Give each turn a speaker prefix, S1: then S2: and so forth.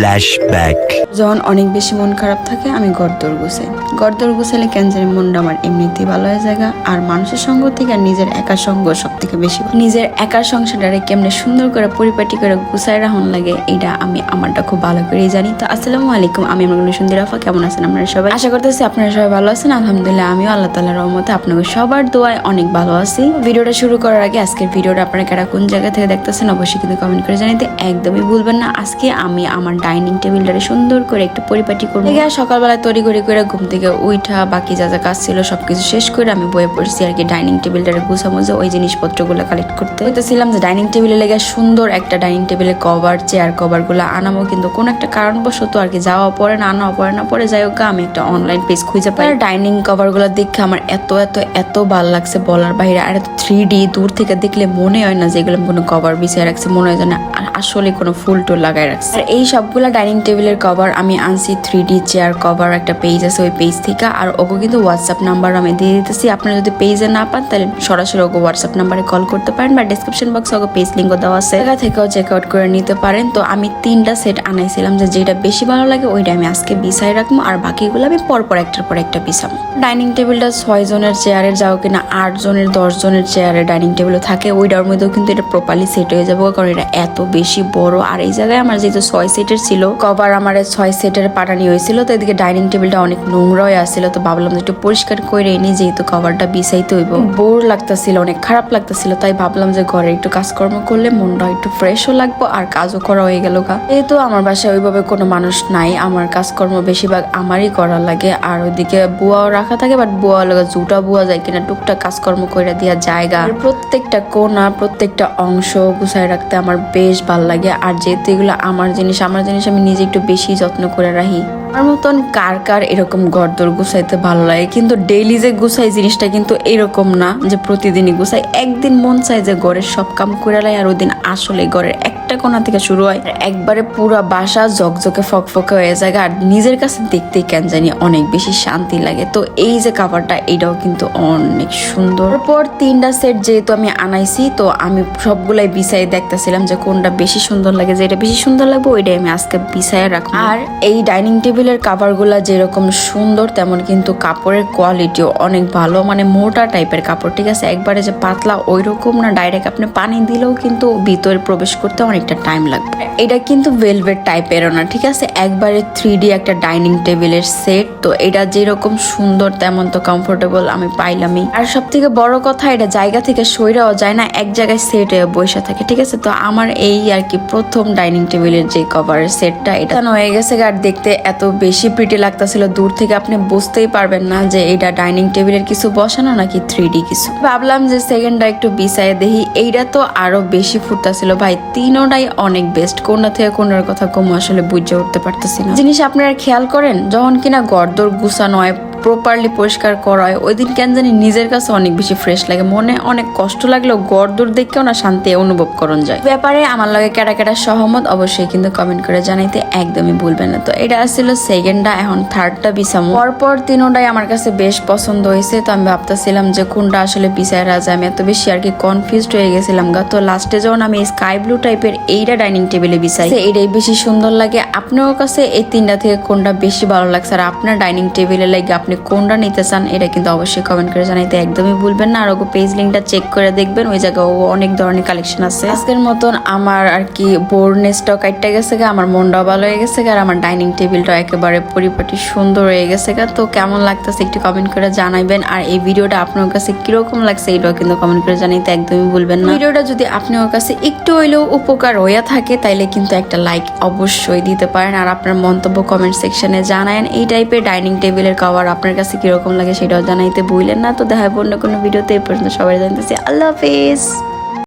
S1: Flashback.
S2: যখন অনেক বেশি মন খারাপ থাকে, আমি গড়দর গুছাই। গড়দর গুছাইলে ক্যান্সারের মনটা আমার এমনিতেই ভালো হয়ে যায় আর মানুষের সঙ্গ থেকে আর নিজের একার সঙ্গ সব থেকে বেশি নিজের একার সংসারটারে কেমনে সুন্দর করে, পরিপাটি করে গুছাই রাখুন লাগে এটা আমি আমারটা খুব ভালো করেই জানি। তো আসসালামু আলাইকুম, আমি আমার সুন্দর আফা কেমন আছেন আপনারা সবাই? আশা করতেছি আপনারা সবাই ভালো আছেন। আলহামদুলিল্লাহ, আমিও আল্লাহ তালার রহমতে আপনাদের সবার দোয়ায় অনেক ভালো আছি। ভিডিওটা শুরু করার আগে আজকের ভিডিওটা আপনারা কারা কোন জায়গা থেকে দেখতেছেন, অবশ্যই কিন্তু কমেন্ট করে জানাতে একদমই ভুলবেন না। আজকে আমি আমার ডাইনিং টেবিলটারে সুন্দর করে একটু পরিপাটি করব। দেখে সকালবেলায় তৈরি করে করে ঘুম থেকে উঠা বাকি যা যা কাজ ছিল সবকিছু শেষ করে আমি বয়ে পড়ছি আর কি ডাইনিং টেবিলটারে গুছামুছে ওই জিনিসপত্রগুলো কালেক্ট করতে। হইতেছিলাম যে ডাইনিং টেবিলে লেগে সুন্দর একটা ডাইনিং টেবিলে কভার চেয়ার কভারগুলো আনামো কিন্তু কোন একটা কারণবশত আর কি যাওয়া পরে না আনা পরে না পরে যাই হোক আমি একটা অনলাইন পেজ খুঁজে পাই। ডাইনিং কভারগুলো দেখে আমার এত এত এত ভালো লাগছে বলার বাইরে আর থ্রি ডি দূর থেকে দেখলে মনে হয় না যে এগুলো কোনো কভার বিছিয়ে রাখছে মনে হয় যেন আ- আসলে কোনো ফুল টুল লাগাই রাখছে। আর এই সবগুলা ডাইনিং টেবিলের কভার আমি আনছি থ্রি ডি চেয়ার কভার একটা পেজ আছে ওই পেজ থেকে। আর ওকে কিন্তু হোয়াটসঅ্যাপ নাম্বার আমি দিয়ে দিতেছি। আপনারা যদি পেজে না পান, তাহলে সরাসরি ওকে হোয়াটসঅ্যাপ নাম্বারে কল করতে পারেন বা ডিসক্রিপশন বক্সে ওকে পেজ লিঙ্কও দেওয়া আছে। জায়গা থেকেও চেক আউট করে নিতে পারেন। তো আমি তিনটা সেট আনাইছিলাম যে যেটা বেশি ভালো লাগে, ওইটা আমি আজকে বিছাই রাখব। আর বাকিগুলো আমি পরপর একটার পর একটা বিছাবো। ডাইনিং টেবিলটা ছয় জনের চেয়ারের যাও কিনা আট জনের, দশ জনের চেয়ারের ডাইনিং টেবিলও থাকে। ওইটার মধ্যেও কিন্তু এটা প্রপারলি সেট হয়ে যাব, কারণ এটা এত বেশি বড়। আর এই জায়গায় আমার যেহেতু ছয় সেটের ছিল। কভার আমার ছয় সেটের পাটানি হয়েছিল তো এদিকে ডাইনিং টেবিলটা অনেক নোংরা হয়ে আসছিল তো ভাবলাম একটু পরিষ্কার করে নিই যেহেতু কভারটা বিছাইতে হইব। বোর লাগতেছিল অনেক খারাপ লাগতেছিল তাই ভাবলাম যে ঘরে একটু কাজকর্ম করলে মনটা একটু ফ্রেশও লাগবো আর কাজও করা হয়ে গেল গা। যেহেতু আমার বাসায় ওইভাবে কোনো মানুষ নাই আমার কাজকর্ম বেশিরভাগ আমারই করা লাগে আর ওইদিকে বুয়াও রাখা থাকে বাট বুয়া লাগে জুটা বুয়া যায় কিনা টুকটাক কাজকর্ম করে দেওয়া জায়গা প্রত্যেকটা কোনা প্রত্যেকটা অংশ গুছায় রাখতে আমার বেশ ভালো লাগে আর যেহেতু এগুলো আমার জিনিস আমার জিনিস আমি নিজে একটু বেশি যত্ন করে রাখি। আমার মতন কার কার এরকম গড়দর গুছাইতে ভালো লাগে? কিন্তু ডেইলি যে গুছাই জিনিসটা কিন্তু এরকম না যে প্রতিদিনই গুছাই। একদিন মন চায় যে ঘরের সব কাম করে লাই আর ওই দিন আসলে ঘরের একটা কোণা থেকে শুরু হয়। একবারে পুরা বাসা জকজকে ফকফকে হয়ে যায় আর নিজের কাছে দেখতেই কেন জানি অনেক বেশি শান্তি লাগে। তো এই যে কাভারটা এটাও কিন্তু অনেক সুন্দর। পর তিনটা সেট যেহেতু আমি আনাইছি, তো আমি সবগুলাই বিছাই দেখতেছিলাম যে কোনটা বেশি সুন্দর লাগে, যেটা বেশি সুন্দর লাগবে ওইটাই আমি আজকে বিছায় রাখব। আর এই ডাইনিং টেবিলের কাভার যেরকম সুন্দর, তেমন কিন্তু কাপড়ের কোয়ালিটিও অনেক ভালো মানে মোটা টাইপের কাপড়, ঠিক আছে? একবারে যে পাতলা ওই রকম না ডাইরেক্ট আপনি পানি দিলেও কিন্তু ভিতরে প্রবেশ করতে অনেকটা টাইম লাগবে। এটা কিন্তু ভেলভেট টাইপেরও না, ঠিক আছে? একবারে থ্রি একটা ডাইনিং টেবিলের সেট তো এটা যেরকম সুন্দর, তেমন তো কমফোর্টেবল আমি পাইলামই। আর সব থেকে বড় কথা, এটা জায়গা থেকে সইরাও যায় না, এক জায়গায় সেট বসে থাকে, ঠিক আছে? তো আমার এই আর কি প্রথম ডাইনিং টেবিলের যে কভারের সেটটা এটা হয়ে গেছে আর দেখতে এত বেশি প্রিটি লাগতেছিল, দূর থেকে আপনি বুঝতেই পারবেন না যে এটা ডাইনিং টেবিলের কিছু বসানো নাকি থ্রি কিছু। ভাবলাম যে সেকেন্ডটা একটু বিছায় দেখি এইটা তো আরও বেশি ফুটতেছিল ভাই, তিনোটাই অনেক বেস্ট কোনটা থেকে কোনটার কথা কম আসলে বুঝে উঠতে পারতেছি না। জিনিস আপনারা খেয়াল করেন, যখন কিনা গর্দর গুছানো হয় প্রপারলি পরিষ্কার করা হয় ওই দিন কেন জানি নিজের কাছে অনেক বেশি ফ্রেশ লাগে। মনে অনেক কষ্ট লাগলেও গড় দূর দেখেও না শান্তি অনুভব করন যায়। ব্যাপারে আমার লাগে কেটা কেটা সহমত অবশ্যই কিন্তু কমেন্ট করে জানাইতে একদমই ভুলবেন না। তো এটা আসছিল সেকেন্ডটা এখন থার্ডটা বিছাম পরপর তিনোটাই আমার কাছে বেশ পছন্দ হয়েছে। তো আমি ভাবতেছিলাম যে কোনটা আসলে বিছায় রাজা। আমি এত বেশি আর কি কনফিউজড হয়ে গেছিলাম গা। তো লাস্টে যখন আমি স্কাই ব্লু টাইপের এইটা ডাইনিং টেবিলে বিছাই এইটাই বেশি সুন্দর লাগে। আপনার কাছে এই তিনটা থেকে কোনটা বেশি ভালো লাগছে? আর আপনার ডাইনিং টেবিলে লাগে আপনি কোনটা নিতে চান, এটা কিন্তু অবশ্যই কমেন্ট করে জানাইতে একদমই ভুলবেন না। আর ওকে পেজ লিঙ্কটা চেক করে দেখবেন, ওই জায়গায় ও অনেক ধরনের কালেকশন আছে। আজকের মতন আমার আর কি বোর্ডনেসটাও কাটতে গেছে গা, আমার মনটাও ভালো হয়ে গেছে গা, আর আমার ডাইনিং টেবিলটাও একেবারে পরিপাটি সুন্দর হয়ে গেছে গা। তো কেমন লাগতেছে একটু কমেন্ট করে জানাইবেন, আর এই ভিডিওটা আপনার কাছে কীরকম লাগছে এটাও কিন্তু কমেন্ট করে জানাইতে একদমই ভুলবেন না। ভিডিওটা যদি আপনার কাছে একটু হইলেও উপকার হইয়া থাকে, তাইলে কিন্তু একটা লাইক অবশ্যই দিতে পারেন। আর আপনার মন্তব্য কমেন্ট সেকশনে জানায়েন, এই টাইপের ডাইনিং টেবিলের কভার আপনার কাছে কীরকম লাগে সেটাও জানাইতে ভুলেন না। তো দেখা অন্য কোনো ভিডিওতে এই পর্যন্ত সবাই জানতেছি। আল্লাহ হাফিজ।